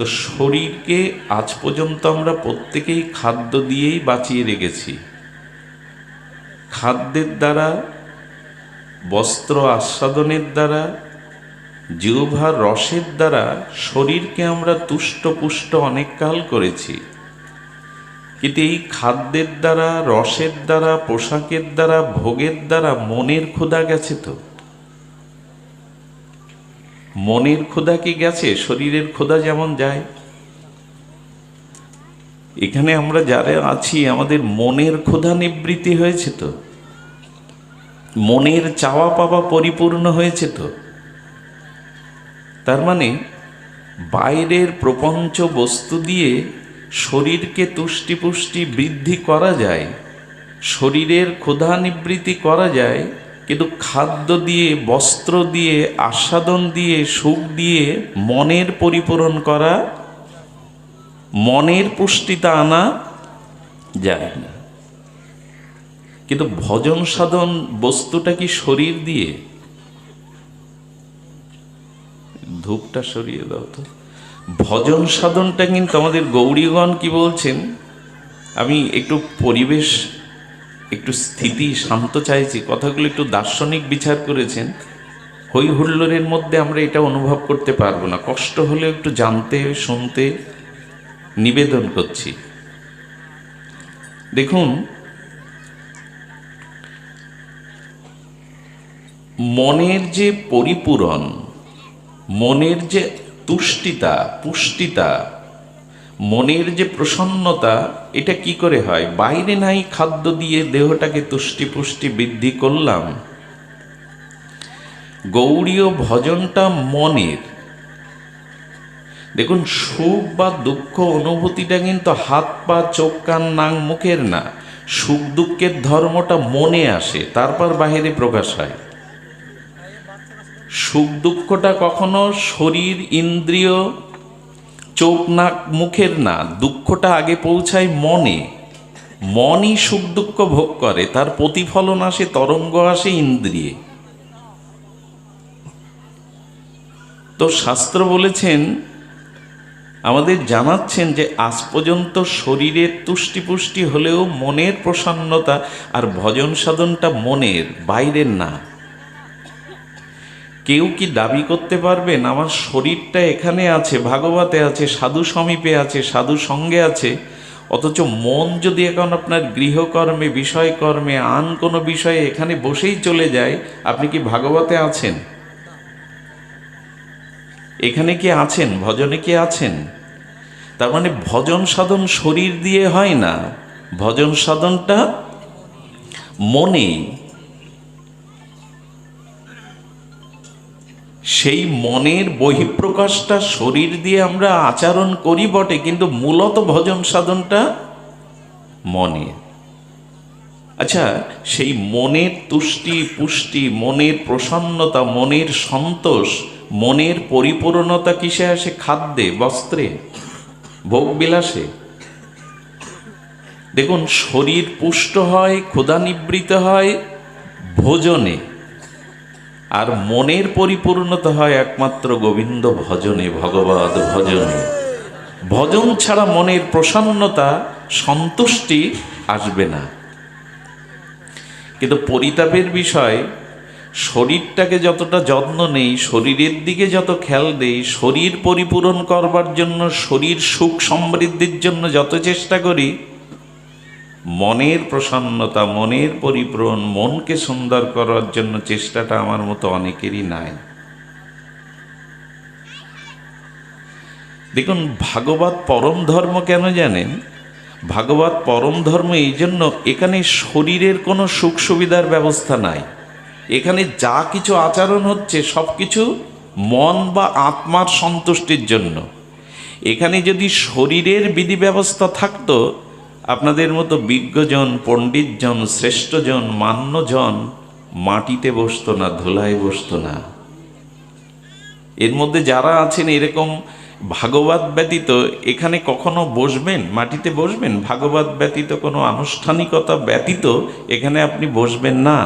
তো শরীরকে আজ পর্যন্ত আমরা প্রত্যেকেই খাদ্য দিয়েই বাঁচিয়ে রেখেছি। খাদ্যের দ্বারা, বস্ত্র আস্বাদনের দ্বারা জিহ্বার রসের দ্বারা শরীরকে আমরা তুষ্টপুষ্ট অনেক কাল করেছি। কিন্তু এই খাদ্যের দ্বারা, রসের দ্বারা, পোশাকের দ্বারা, ভোগের দ্বারা মনের ক্ষুধা গেছে তো। মনের ক্ষুধা কি গেছে? শরীরের ক্ষুধা যেমন যায়। এখানে আমরা যারা আছি, আমাদের মনের ক্ষুধা নিবৃত্তি হয়েছে তো। মনের চাওয়া পাওয়া পরিপূর্ণ হয়েছে তো। তার মানে বাইরের প্রপঞ্চ বস্তু দিয়ে শরীরকে তুষ্টি পুষ্টি বৃদ্ধি করা যায়, শরীরের ক্ষুধা নিবৃত্তি করা যায় কিন্তু খাদ্য দিয়ে, বস্ত্র দিয়ে, আস্বাদন দিয়ে, সুখ দিয়ে মনের পরিপূরণ করা, মনের পুষ্টিতা আনা যায় না। কিন্তু ভজন সাধন বস্তুটা কি শরীর দিয়ে? ধূপটা সরিয়ে দাও তো। ভজন সাধনটা কিন্তু আমাদের গৌরীগণ কি বলছেন? আমি একটু পরিবেশ একটু স্থিতি শান্ত চাইছি। কথাগুলো একটু দার্শনিক বিচার করেছেন। হই হুল্লোড়ের মধ্যে আমরা এটা অনুভব করতে পারব না। কষ্ট হলে একটু জানতে, শুনতে নিবেদন করছি। দেখুন, মনের যে পরিপূরণ, মনের যে তুষ্টিতা, পুষ্টিতা মনের যে প্রসন্নতা, এটা কি করে হয়? বাইরে নাই খাদ্য দিয়ে দেহটাকে তুষ্টি পুষ্টি বৃদ্ধি করলাম। গৌরীয় ভজনটা মনের। দেখুন, সুখ বা দুঃখ অনুভূতিটা কিন্তু হাত পা, চোখ, কান নাং মুখের না। সুখ দুঃখের ধর্মটা মনে আসে, তারপর বাহিরে প্রকাশ হয়। সুখ দুঃখটা কখনো শরীর, ইন্দ্রিয় চোখ নাক মুখের না, দুঃখটা আগে পৌঁছায় মনে। মনই সুখ দুঃখ ভোগ করে, তার প্রতিফলন আসে, তরঙ্গ আসে ইন্দ্রিয়ে। তো শাস্ত্র বলেছেন, আমাদের জানাচ্ছেন যে আজ পর্যন্ত শরীরের তুষ্টি পুষ্টি হলেও মনের প্রসন্নতা আর ভজন সাধনটা মনের, বাইরের না। কেউ কি দাবি করতে পারবেন আমার শরীরটা এখানে আছে, ভাগবতে আছে, সাধু সমীপে আছে, সাধু সঙ্গে আছে। অথচ মন যদি এখন আপনার গৃহকর্মে, বিষয়কর্মে, আন কোনো বিষয়ে এখানে বসেই চলে যায়, আপনি কি ভাগবতে আছেন? এখানে কি আছেন? ভজনে কি আছেন? তার মানে ভজন সাধন শরীর দিয়ে হয় না। ভজন সাধনটা মনে। সেই মনের বহিঃপ্রকাশটা শরীর দিয়ে আমরা আচরণ করি বটে, কিন্তু মূলত ভজন সাধনটা মনে। আচ্ছা সেই মনের তুষ্টি পুষ্টি, মনের প্রসন্নতা, মনের সন্তোষ, মনের পরিপূর্ণতা কিসে আসে? খাদ্যে, বস্ত্রে ভোগ বিলাসে দেখুন, শরীর পুষ্ট হয়, ক্ষুধা নিবৃত হয়, ভোজনে। আর মনের পরিপূর্ণতা হয় একমাত্র গোবিন্দ ভজনে, ভগবত ভজনে। ভজন ছাড়া মনের প্রসন্নতা, সন্তুষ্টি আসবে না। কিন্তু পরিতাপের বিষয়, শরীরটাকে যতটা যত্ন নেই, শরীরের দিকে যত খেয়াল দেই, শরীর পরিপূরণ করবার জন্য, শরীর সুখ সমৃদ্ধির জন্য যত চেষ্টা করি মনের প্রসন্নতা, মনের পরিপূরণ, মনকে সুন্দর করার জন্য চেষ্টাটা আমার মতো অনেকেরই নাই। দেখুন, ভাগবত পরম ধর্ম কেন জানেন? ভাগবত পরম ধর্ম এই জন্য এখানে শরীরের কোনো সুখ সুবিধার ব্যবস্থা নাই। এখানে যা কিছু আচরণ হচ্ছে সব কিছু মন বা আত্মার সন্তুষ্টির জন্য। এখানে যদি শরীরের বিধি ব্যবস্থা থাকতো আপনাদের মতো বিজ্ঞজন, পণ্ডিতজন, শ্রেষ্ঠজন, মান্যজন মাটিতে বসতো না, ধুলায় বসতো না। এর মধ্যে যারা আছেন এরকম ভাগবত ব্যতীত এখানে কখনো বসবেন? মাটিতে বসবেন? ভাগবত ব্যতীত কোনো আনুষ্ঠানিকতা ব্যতীত এখানে আপনি বসবেন না।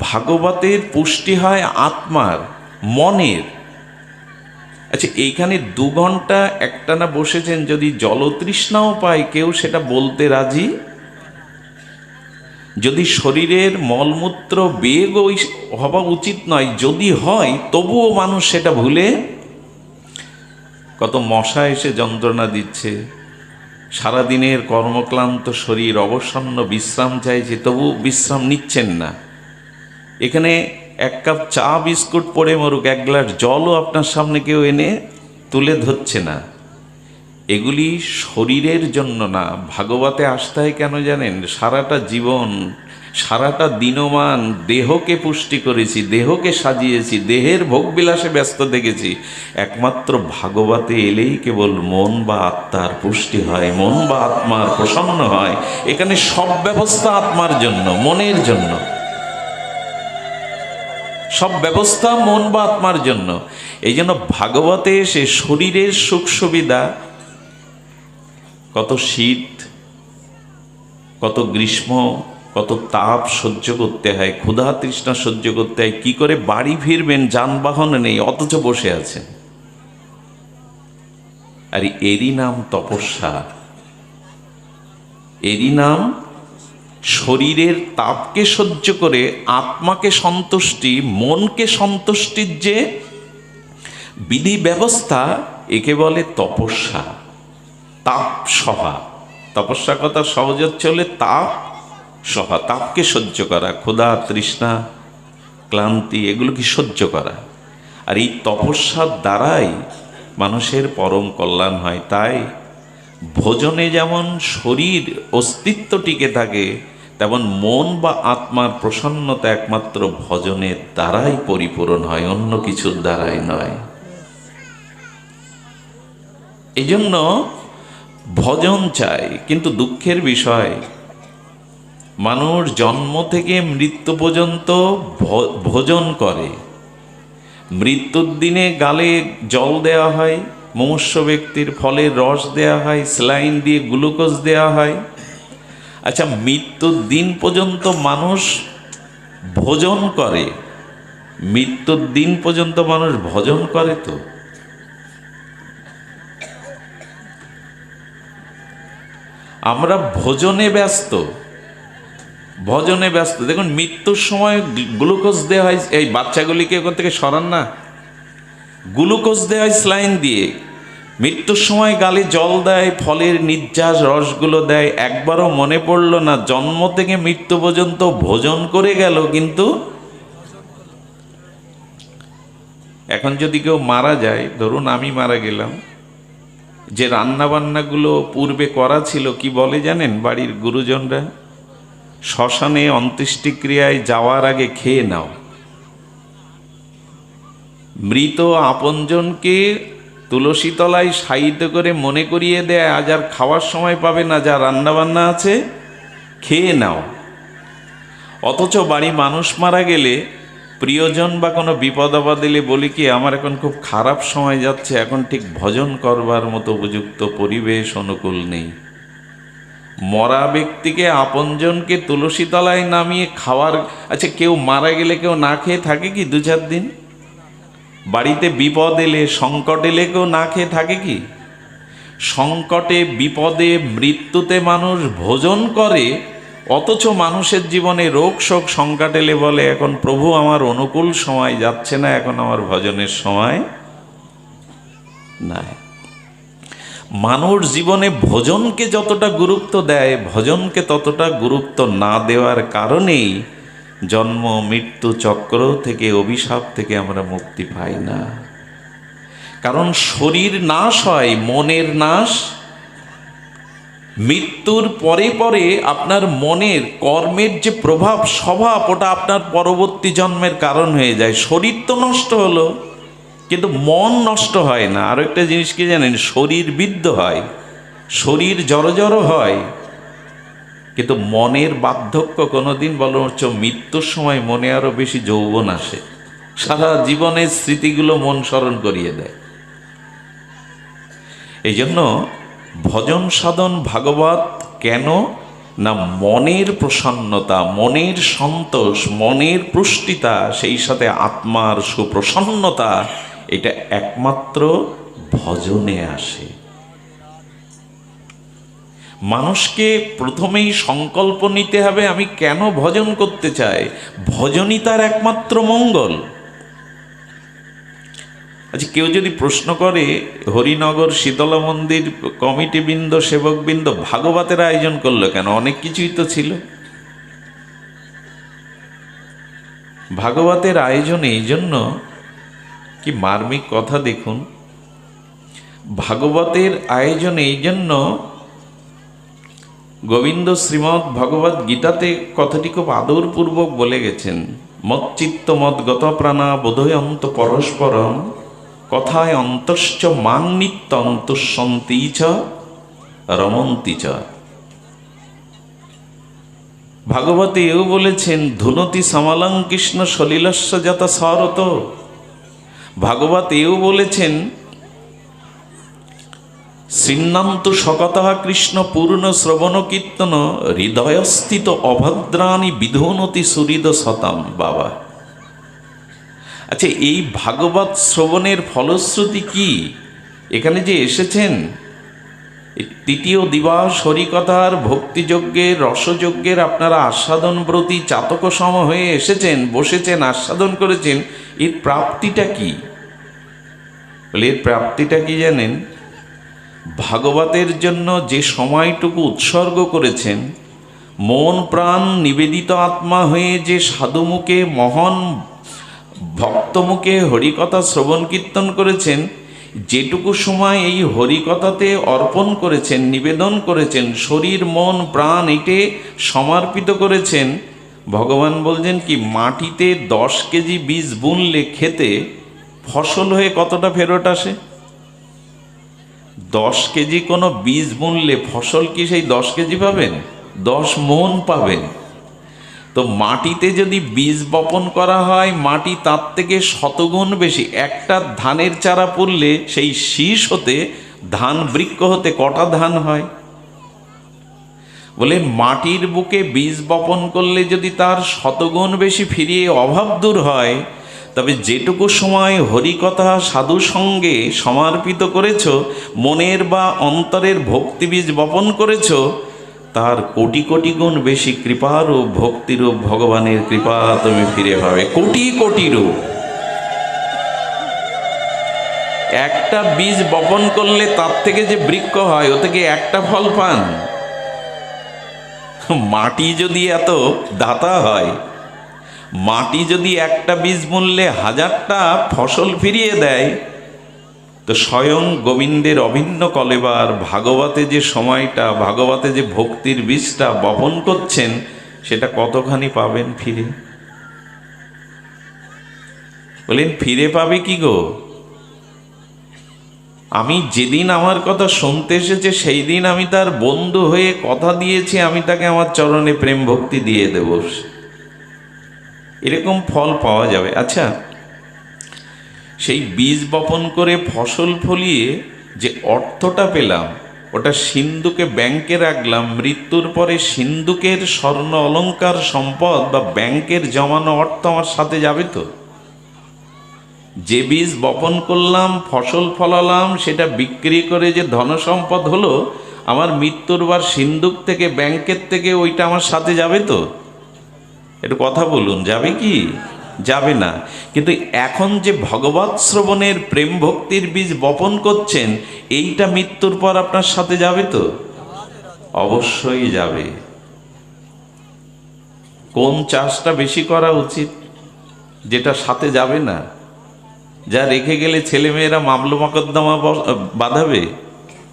ভাগবতের পুষ্টি হয় আত্মার, মনের। আচ্ছা এইখানে দু ঘণ্টা একটানা বসেছেন যদি জলতৃষ্ণাও পায়, কেউ সেটা বলতে রাজি? যদি শরীরের মলমূত্র বেগ ওই হওয়া উচিত নয়, যদি হয়, তবুও মানুষ সেটা ভুলে? কত মশা এসে যন্ত্রণা দিচ্ছে। সারাদিনের কর্মক্লান্ত শরীর, অবসন্ন বিশ্রাম চাইছে তবু বিশ্রাম নিচ্ছেন না। এখানে এক কাপ চা বিস্কুট পড়ে মরুক, এক গ্লাস জলও আপনার সামনে কেউ এনে তুলে ধরছে না। এগুলি শরীরের জন্য না, ভাগবতে আসতে হয় কেন জানেন? সারাটা জীবন, সারাটা দিনমান দেহকে পুষ্টি করেছি, দেহকে সাজিয়েছি, দেহের ভোগবিলাসে ব্যস্ত দেখেছি একমাত্র ভাগবতে এলেই কেবল মন বা আত্মার পুষ্টি হয়, মন বা আত্মার প্রসন্ন হয়। এখানে সব ব্যবস্থা আত্মার জন্য, মনের জন্য। সব ব্যবস্থা মন বা আত্মার জন্য। এই জন্য ভাগবতে এসে শরীরের সুখ সুবিধা, কত শীত, কত গ্রীষ্ম, কত তাপ সহ্য করতে হয়, ক্ষুধা তৃষ্ণা সহ্য করতে হয়, কি করে বাড়ি ফিরবেন, যানবাহন নেই, অথচ বসে আছেন। আর এরই নাম তপস্যা। এরই নাম শরীরের তাপকে সহ্য করে আত্মাকে সন্তুষ্টি, মনকে সন্তুষ্টির যে বিধি ব্যবস্থা একে বলে তপস্যা। তাপ সহা তপস্যা কথা সহজ চলে তাপ সহা তাপকে সহ্য করা, ক্ষুধা, তৃষ্ণা, ক্লান্তি এগুলোকে সহ্য করা? আর এই তপস্যার দ্বারাই মানুষের পরম কল্যাণ হয়। তাই ভোজনে যেমন শরীর অস্তিত্ব টিকে থাকে, তেমন মন বা আত্মার প্রসন্নতা একমাত্র ভজনের দ্বারাই পরিপূরণ হয়, অন্য কিছুর দ্বারাই নয়। এই জন্য ভজন চাই, কিন্তু দুঃখের বিষয়, মানুষ জন্ম থেকে মৃত্যু পর্যন্ত ভোজন করে। মৃত্যুর দিনে গালে জল দেওয়া হয় মনুষ্য ব্যক্তির ফলের রস দেওয়া হয়, স্লাইন দিয়ে গ্লুকোজ দেওয়া হয়। আচ্ছা মৃত্যুর দিন পর্যন্ত মানুষ ভোজন করে? মৃত্যুর দিন পর্যন্ত মানুষ ভোজন করে তো? আমরা ভোজনে ব্যস্ত। ভজনে ব্যস্ত। দেখুন, মৃত্যুর সময় গ্লুকোজ দেওয়া হয়, এই বাচ্চাগুলিকে ওখান থেকে সরান না। গ্লুকোজ দেয় স্লাইন দিয়ে মৃত্যুর সময় গালে জল দেয়, ফলের নির্যাস রসগুলো দেয়। একবারও মনে পড়ল না, জন্ম থেকে মৃত্যু পর্যন্ত ভোজন করে গেল, কিন্তু এখন যদি কেউ মারা যায়, ধরুন আমি মারা গেলাম, যে রান্নাবান্নাগুলো পূর্বে করা ছিল, কি বলে জানেন বাড়ির গুরুজনরা? শ্মশানে অন্ত্যেষ্টিক্রিয়ায় যাওয়ার আগে খেয়ে নাও। মৃত আপনজনকে তুলসী তলায় সাহিত্য করে মনে করিয়ে দেয়, আজ আর খাওয়ার সময় পাবে না, যা রান্নাবান্না আছে, খেয়ে নাও। অথচ বাড়ি মানুষ মারা গেলে প্রিয়জন বা কোনো বিপদ আপদ এলে বলি কি, আমার এখন খুব খারাপ সময় যাচ্ছে, এখন ঠিক ভজন করবার মতো উপযুক্ত পরিবেশ অনুকূল নেই। মরা ব্যক্তিকে আপনজনকে তুলসী তলায় নামিয়ে খাওয়ার আচ্ছা কেউ মারা গেলে কেউ না খেয়ে থাকে কি দু চার দিন? বাড়িতে বিপদ এলে সংকট এলে কেউ না খেয়ে থাকে কি? সংকটে, বিপদে, মৃত্যুতে মানুষ ভোজন করে, অথচ মানুষের জীবনে রোগ শোক সংকট এলে বলে, এখন প্রভু আমার অনুকূল সময় যাচ্ছে না, এখন আমার ভজনের সময় নাই। মানুষ জীবনে ভোজনকে যতটা গুরুত্ব দেয়, ভজনকে ততটা গুরুত্ব না দেওয়ার কারণেই জন্ম, মৃত্যু চক্র থেকে, অভিশাপ থেকে আমরা মুক্তি পাই না। কারণ শরীর নাশ হয়, মনের নাশ। মৃত্যুর পরে পরে আপনার মনের, কর্মের যে প্রভাব, স্বভাব, ওটা আপনার পরবর্তী জন্মের কারণ হয়ে যায়। শরীর তো নষ্ট হলো, কিন্তু মন নষ্ট হয় না। আর একটা জিনিস কি জানেন? শরীর বিদ্ধ হয়, শরীর জড়ো জড়ো হয়। কিন্তু মনের বার্ধক্য কোনোদিন বলো হচ্ছে মৃত্যুর সময় মনে আরও বেশি যৌবন আসে। সারা জীবনের স্মৃতিগুলো মন স্মরণ করিয়ে দেয়। এই জন্য ভজন সাধন ভাগবত কেন না মনের প্রসন্নতা, মনের সন্তোষ, মনের পুষ্টিতা, সেই সাথে আত্মার সুপ্রসন্নতা, এটা একমাত্র ভজনে আসে। মানুষকে প্রথমেই সংকল্প নিতে হবে, আমি কেন ভজন করতে চাই? ভজনই তার একমাত্র মঙ্গল। আচ্ছা কেউ যদি প্রশ্ন করে, হরিনগর শীতলা মন্দির কমিটিবৃন্দ, সেবকবৃন্দ, ভাগবতের আয়োজন করল কেন? অনেক কিছুই তো ছিল। ভাগবতের আয়োজন এই জন্য কি মার্মিক কথা দেখুন? ভাগবতের আয়োজন এই জন্য গোবিন্দ শ্রীমৎ ভগবত গীতাতে কথাটি খুব আদরপূর্বক বলে গেছেন। মচ্চিত্ত মদ গত প্রাণা বোধয়ন্ত পরস্পরম, কথায় অন্তশ্চ মাং নিত্য অন্তঃসন্তি চ, রমন্তি চ। ভাগবতে এও বলেছেন, ধুনতি সমালং কৃষ্ণ সলিলস্য যত সরত। ভাগবত এও বলেছেন শ্রীন্নান্ত শকতঃ কৃষ্ণ পূর্ণ শ্রবণ কীর্তন হৃদয়স্থিত অভদ্রাণী বিধুনতি সুহৃদ শতাম বাবা। আচ্ছা এই ভাগবত শ্রবণের ফলশ্রুতি কি? এখানে যে এসেছেন তৃতীয় দিবস হরিকথার ভক্তিযজ্ঞের, রসযজ্ঞের আপনারা আস্বাদন ব্রতী চাতক সম হয়ে এসেছেন, বসেছেন, আস্বাদন করেছেন, এর প্রাপ্তিটা কি? বলে এর প্রাপ্তিটা কি জানেন? ভাগবতের জন্য যে সময়টুকু উৎসর্গ করেছেন, মন প্রাণ নিবেদিত আত্মা হয়ে যে সাধুমুখে মহান ভক্তমুখে হরিকথা শ্রবণ কীর্তন করেছেন, যেটুকু সময় এই হরিকথাতে অর্পণ করেছেন, নিবেদন করেছেন, শরীর, মন, প্রাণ এটে সমর্পিত করেছেন, ভগবান বলছেন কি, মাটিতে দশ কেজি বীজ বুনলে খেতে ফসল হয়ে কতটা ফেরত আসে? দশ কেজি কোনো বীজ বুনলে ফসল কি সেই দশ কেজি পাবেন? দশ মন পাবেন। তো মাটিতে যদি বীজ বপন করা হয়, মাটি তার থেকে শতগুণ বেশি। একটা ধানের চারা পড়লে সেই শীষ হতে, ধান বৃক্ষ হতে কটা ধান হয়? বলে মাটির বুকে বীজ বপন করলে যদি তার শতগুণ বেশি ফিরিয়ে অভাব দূর হয় তবে যেটুকু সময় হরিকথা সাধু সঙ্গে সমর্পিত করেছ, মনের বা অন্তরের ভক্তিবীজ বপন করেছ, তার কোটি কোটি গুণ বেশি কৃপারূপ ভক্তিরূপ ভগবানের কৃপা তুমি ফিরে পাবে। কোটি কোটি রূপ। একটা বীজ বপন করলে তার থেকে যে বৃক্ষ হয়, ও থেকে একটা ফল পান। মাটি যদি এত দাতা হয় মাটি যদি একটা বীজ মূল্যে হাজারটা ফসল ফিরিয়ে দেয়, তো স্বয়ং গোবিন্দের অভিন্ন কলেবার ভাগবতে যে সময়টা, ভাগবতে যে ভক্তির বীজটা বপন করছেন, সেটা কতখানি পাবেন ফিরে? বলেন, ফিরে পাবে কি গো? আমি যেদিন আমার কথা শুনতে এসেছে সেই দিন আমি তার বন্ধু হয়ে কথা দিয়েছি, আমি তাকে আমার চরণে প্রেম ভক্তি দিয়ে দেব। এরকম ফল পাওয়া যাবে। আচ্ছা সেই বীজ বপন করে ফসল ফলিয়ে যে অর্থটা পেলাম, ওটা সিন্ধুকে ব্যাংকে রাখলাম, মৃত্যুর পরে সিন্ধুকের স্বর্ণ অলঙ্কার সম্পদ বা ব্যাংকের জমানো অর্থ আমার সাথে যাবে তো? যে বীজ বপন করলাম, ফসল ফলালাম, সেটা বিক্রি করে যে ধনসম্পদ হলো, আমার মৃত্যুর বার সিন্ধুক থেকে, ব্যাংকের থেকে ওইটা আমার সাথে যাবে তো? একটু কথা বলুন, যাবে কি? যাবে না। কিন্তু এখন যে ভগবত শ্রবণের প্রেম ভক্তির বীজ বপন করছেন, এইটা মৃত্যুর পর আপনার সাথে যাবে তো? অবশ্যই যাবে। কোন চাষটা বেশি করা উচিত? যেটা সাথে যাবে না। যা রেখে গেলে ছেলেমেয়েরা মামলো মকদ্দমা বাঁধাবে।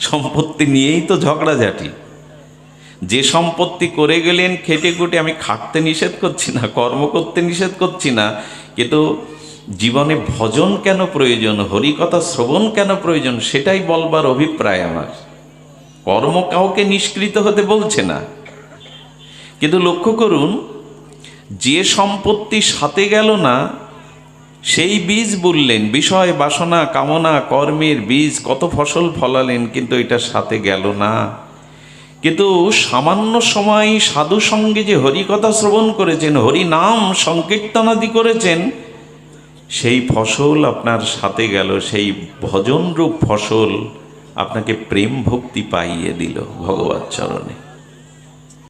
সম্পত্তি নিয়েই তো ঝগড়াঝাটি। যে সম্পত্তি করে গেলেন, খেটে খুটে আমি খাটতে নিষেধ করছি না, কর্ম করতে নিষেধ করছি না। কিন্তু জীবনে ভজন কেন প্রয়োজন, হরিকথা শ্রবণ কেন প্রয়োজন, সেটাই বলবার অভিপ্রায় আমার। কর্ম কাউকে নিষ্কৃত হতে বলছে না। কিন্তু লক্ষ্য করুন, যে সম্পত্তি সাথে গেল না, সেই বীজ বললেন বিষয়, বাসনা, কামনা, কর্মের বীজ, কত ফসল ফলালেন, কিন্তু এটা সাথে গেল না। কিন্তু সামান্য সময় সাধু সঙ্গে যে হরিকথা শ্রবণ করেছেন, হরি নাম সংকীর্তনাদি করেছেন, সেই ফসল আপনার সাথে গেল, সেই ভজনরূপ ফসল আপনাকে প্রেম ভক্তি পাইয়ে দিল ভগবত চরণে।